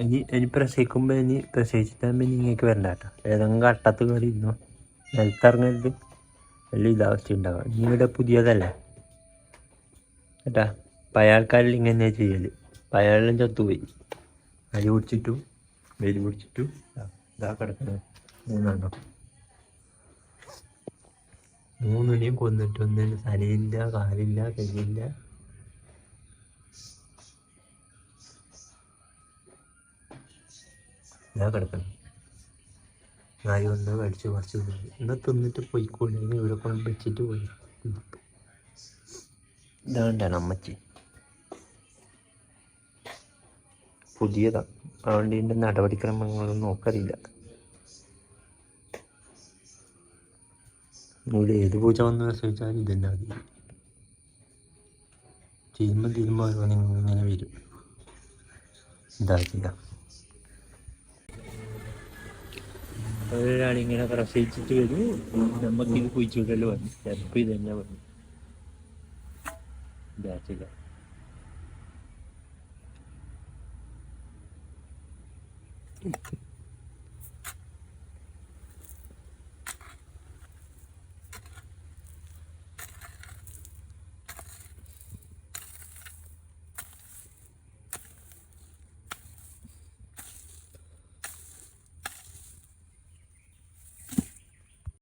ഇനി ഇനി പ്രസവിക്കുമ്പോൾ ഇനി പ്രസവിച്ചിട്ടാകുമ്പോൾ ഇനി ഇങ്ങേക്ക് വരണ്ട കേട്ടോ ഏതെങ്കിലും കട്ടത്ത് കയറി ഇരുന്നു? നിലത്തിറങ്ങരുത്. വലിയ ഇതാവസ്ഥ ഉണ്ടാവുക ഇനി ഇവിടെ പുതിയതല്ലേ? കേട്ടാ പഴയ ആൾക്കാരിൽ ഇങ്ങനെ ചെയ്യൽ. പഴയ ആളെല്ലാം ചത്തുപോയി. അരി പിടിച്ചിട്ടു വെയിൽ പിടിച്ചിട്ടു ഇതാ കിടക്കുന്നത് മൂന്നെണ്ണം. മൂന്നിനെയും കൊന്നിട്ട് ഒന്നിന് തലയില്ല കാലില്ല കയ്യില്ല ഇതാ കിടക്കണം. നാല് വന്ന് മേടിച്ച് കുറച്ച് തിന്നു എന്നാ തിന്നിട്ട് പോയിക്കോളി. ഇവിടെ കൊണ്ട് വെച്ചിട്ട് പോയി. ഇതാണ്ടാണ് അമ്മച്ചി പുതിയതാ. അതുകൊണ്ട് ഇതിന്റെ നടപടിക്രമങ്ങളൊന്നും നോക്കറിയില്ല ഇവിടെ ഏത് പൂജ വന്ന് പ്രസവിച്ചാലും ഇതന്നെ മതി. തീരുമ്പോൾ ഓരോന്ന് ഇങ്ങനെ വരും. എന്താ ഒരാളിങ്ങനെ പ്രസവിച്ചിട്ട് വരും. നമുക്ക് ഇത് കുഴിച്ചുവിടല്ലോ വന്നു. ചിലപ്പോൾ ഇത് തന്നെ വന്നു. Thank ചെയ്യാം